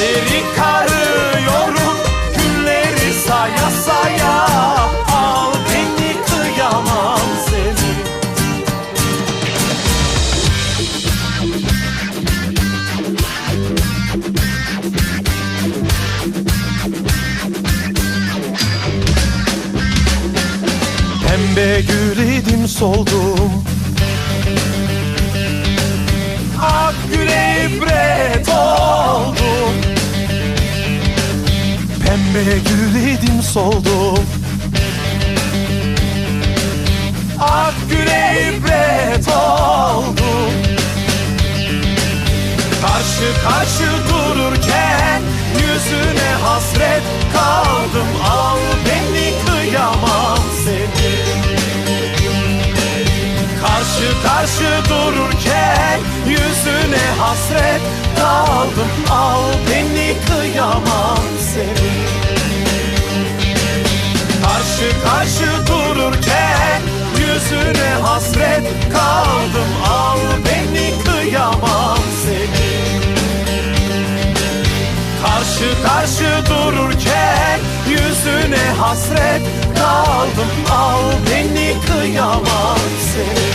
Gözleri karıyorum Günleri saya saya. Al beni kıyamam seni. Pembe gül idim soldum. Pembe gül idim soldum Ak güle ibret oldum. Karşı karşı dururken Yüzüne hasret kaldım. Al beni kıyamam seni. Karşı karşı dururken Yüzüne hasret kaldım. Al Karşı karşı dururken yüzüne hasret kaldım. Al beni kıyamam seni